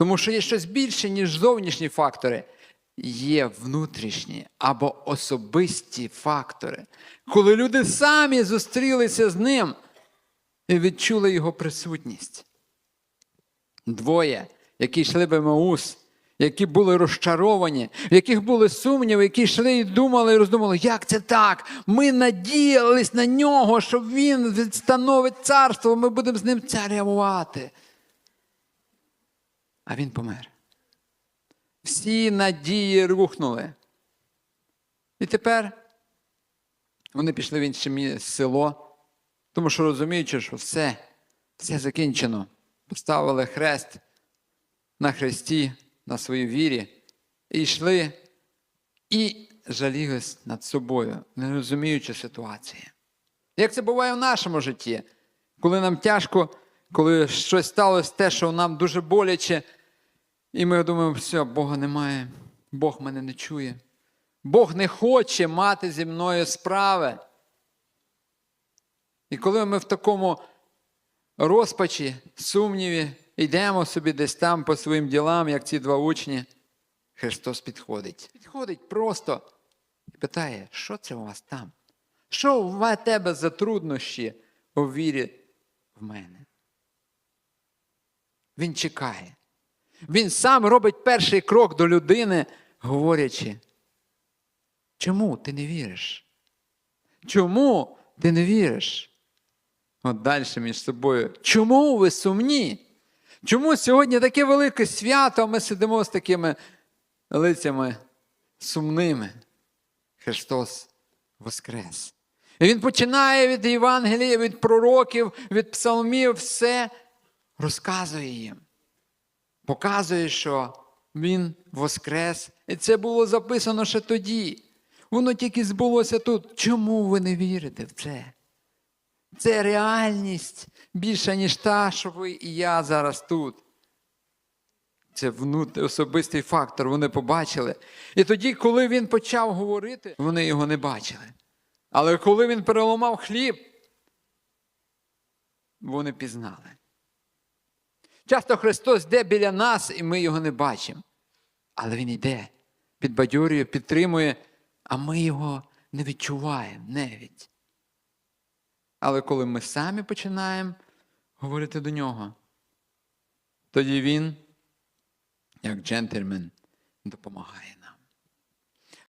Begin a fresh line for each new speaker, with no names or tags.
Тому що є щось більше, ніж зовнішні фактори. Є внутрішні або особисті фактори, коли люди самі зустрілися з ним і відчули його присутність. Двоє, які йшли в Емаус, які були розчаровані, в яких були сумніви, які йшли і думали, і роздумали, як це так? Ми надіялись на нього, що він відстановить царство, ми будемо з ним царювати. А він помер. Всі надії рухнули. І тепер вони пішли в інше село, тому що розуміючи, що все, все закінчено. Поставили хрест на хресті, на своїй вірі, і йшли і жалілись над собою, не розуміючи ситуації. Як це буває в нашому житті, коли нам тяжко, коли щось сталося те, що нам дуже боляче, і ми думаємо, все, Бога немає, Бог мене не чує. Бог не хоче мати зі мною справи. І коли ми в такому розпачі, сумніві, йдемо собі десь там по своїм ділам, як ці два учні, Христос підходить. Підходить просто і питає, що це у вас там? Що у тебе за труднощі у вірі в мене? Він чекає. Він сам робить перший крок до людини, говорячи, чому ти не віриш? Чому ти не віриш? От далі між собою. Чому ви сумні? Чому сьогодні таке велике свято, а ми сидимо з такими лицями сумними? Христос Воскрес. І Він починає від Євангелія, від пророків, від псалмів, все розказує їм. Показує, що Він Воскрес. І це було записано ще тоді. Воно тільки збулося тут. Чому ви не вірите в це? Це реальність більша, ніж та, що ви і я зараз тут. Це особистий фактор, вони побачили. І тоді, коли він почав говорити, вони його не бачили. Але коли він переламав хліб, вони пізнали. Часто Христос йде біля нас, і ми його не бачимо. Але Він йде, підбадьорює, підтримує, а ми його не відчуваємо навіть. Але коли ми самі починаємо говорити до нього, тоді він, як джентльмен, допомагає